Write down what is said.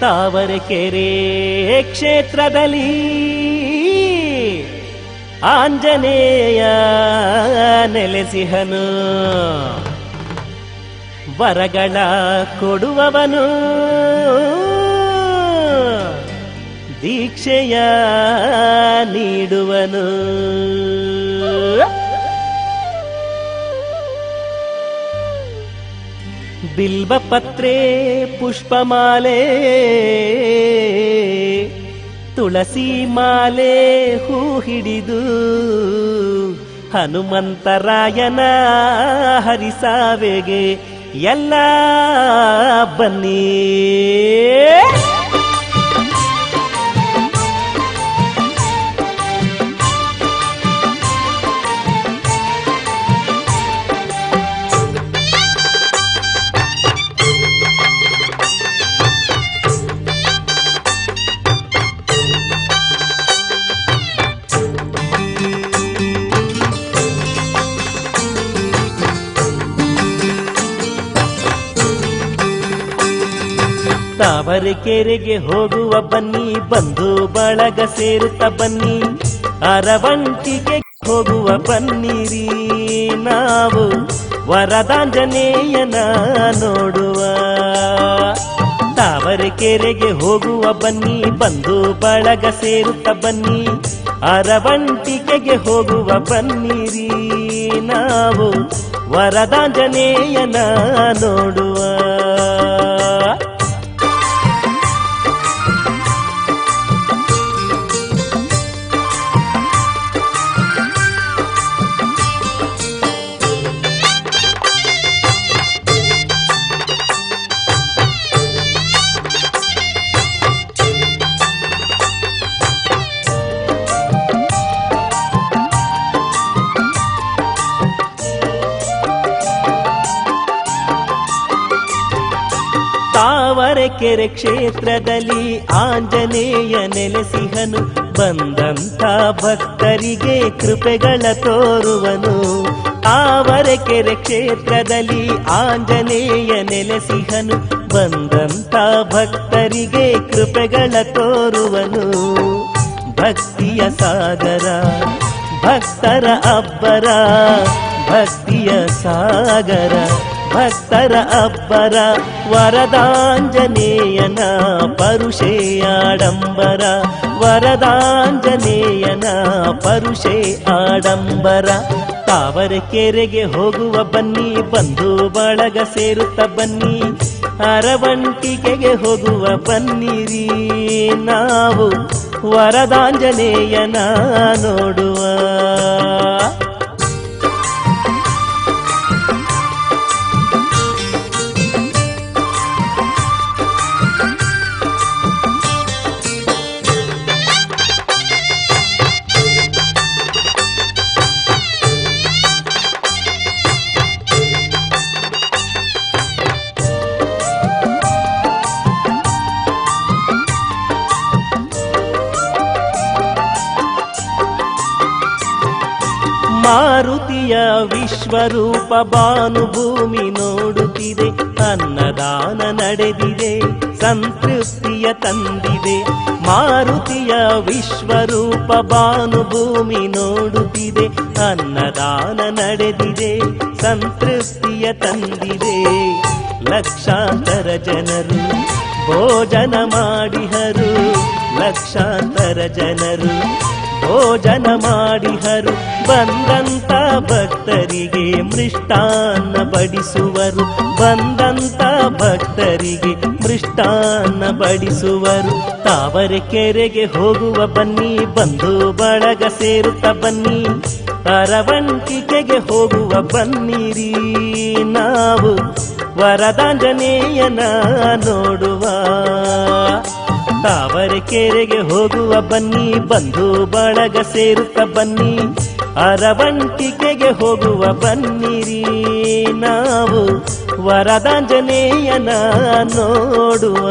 ತಾವರೆಕೆರೆ ಕ್ಷೇತ್ರದಲ್ಲಿ ಆಂಜನೇಯ ನೆಲೆಸಿಹನು ವರಗಳ ಕೊಡುವವನು ದೀಕ್ಷೆಯ ನೀಡುವನು. ಬಿಲ್ಬಪತ್ರೆ ಪುಷ್ಪಮಾಲೆ ತುಳಸಿ ಮಾಲೆ ಹೂ ಹಿಡಿದು ಹನುಮಂತರಾಯನ ಹರಿಸಾವೆಗೆ ಎಲ್ಲ ಬನ್ನಿ. ತಾವರೆಕೆರೆಗೆ ಹೋಗುವ ಬನ್ನಿ, ಬಂಧು ಬಳಗ ಸೇರುತ್ತ ಬನ್ನಿ, ಅರವಂಟಿಗೆ ಹೋಗುವ ಬನ್ನಿರಿ ನಾವು ವರದಾಂಜನೇಯನ ನೋಡುವ. ತಾವರೆಕೆರೆಗೆ ಹೋಗುವ ಬನ್ನಿ, ಬಂಧು ಬಳಗ ಸೇರುತ್ತ ಬನ್ನಿ ಅರವಂಟಿಕೆಗೆ ಹೋಗುವ ಬನ್ನಿರಿ ನಾವು, ವರದಾಂಜನೇಯನ ನೋಡುವ. ತಾವರೆಕೆರೆ ಕ್ಷೇತ್ರದಲ್ಲಿ ಆಂಜನೇಯ ನೆಲೆಸಿಹನು. ಬಂದಂಥ ಭಕ್ತರಿಗೆ ಕೃಪೆಗಳ ತೋರುವನು. ತಾವರೆಕೆರೆ ಕ್ಷೇತ್ರದಲ್ಲಿ ಆಂಜನೇಯ ನೆಲೆಸಿಹನು. ಬಂದಂಥ ಭಕ್ತರಿಗೆ ಕೃಪೆಗಳ ತೋರುವನು. ಭಕ್ತಿಯ ಸಾಗರ, ಭಕ್ತರ ಅಬ್ಬರ, ಭಕ್ತಿಯ ಸಾಗರ. ಭಕ್ತರ ಅಬ್ಬರ, ವರದಾಂಜನೇಯನ ಪರುಷೇ ಆಡಂಬರ, ವರದಾಂಜನೇಯನ ಪರುಷೇ ಆಡಂಬರ. ತಾವರೆಕೆರೆಗೆ ಹೋಗುವ ಬನ್ನಿ, ಬಂಧು ಬಳಗ ಸೇರುತ್ತ ಬನ್ನಿ, ಅರವಂಟಿಕೆಗೆ ಹೋಗುವ ಬನ್ನಿರಿ ನಾವು ವರದಾಂಜನೇಯನ ನೋಡುವ. ಮಾರುತಿಯ ವಿಶ್ವರೂಪ ಭಾನುಭೂಮಿ ನೋಡುತ್ತಿದೆ, ಅನ್ನದಾನ ನಡೆದಿದೆ, ಸಂತೃಪ್ತಿಯ ತಂದಿದೆ. ಮಾರುತಿಯ ವಿಶ್ವರೂಪ ಭಾನುಭೂಮಿ ನೋಡುತ್ತಿದೆ, ಅನ್ನದಾನ ನಡೆದಿದೆ, ಸಂತೃಪ್ತಿಯ ತಂದಿದೆ. ಲಕ್ಷಾಂತರ ಜನರು ಭೋಜನ ಮಾಡಿಹರು ಲಕ್ಷಾಂತರ ಜನರು ಭೋಜನ ಮಾಡಿಹರು. ಬಂದಂತ ಭಕ್ತರಿಗೆ ಮೃಷ್ಟಾನ್ನ ಬಡಿಸುವರು ಬಂದಂತ ಭಕ್ತರಿಗೆ ಮೃಷ್ಟಾನ್ನ ಬಡಿಸುವರು ತಾವರೆಕೆರೆಗೆ ಹೋಗುವ ಬನ್ನಿ ಬಂಧು ಬಳಗ ಸೇರುತ್ತ ಬನ್ನಿ. ಅರವಂಟಿಕೆಗೆ ಹೋಗುವ ಬನ್ನಿರಿ ನಾವು. ವರದಾಂಜನೇಯನ ನೋಡುವ ತಾವರೆಕೆರೆಗೆ ಹೋಗುವ ಬನ್ನಿ ಬಂಧು ಬಳಗ ಸೇರುತ್ತ ಬನ್ನಿ ಅರವಂಟಿಕೆಗೆ ಹೋಗುವ ಬನ್ನಿರಿ. ನಾವು ವರದಾಂಜನೇಯನ ನೋಡುವ.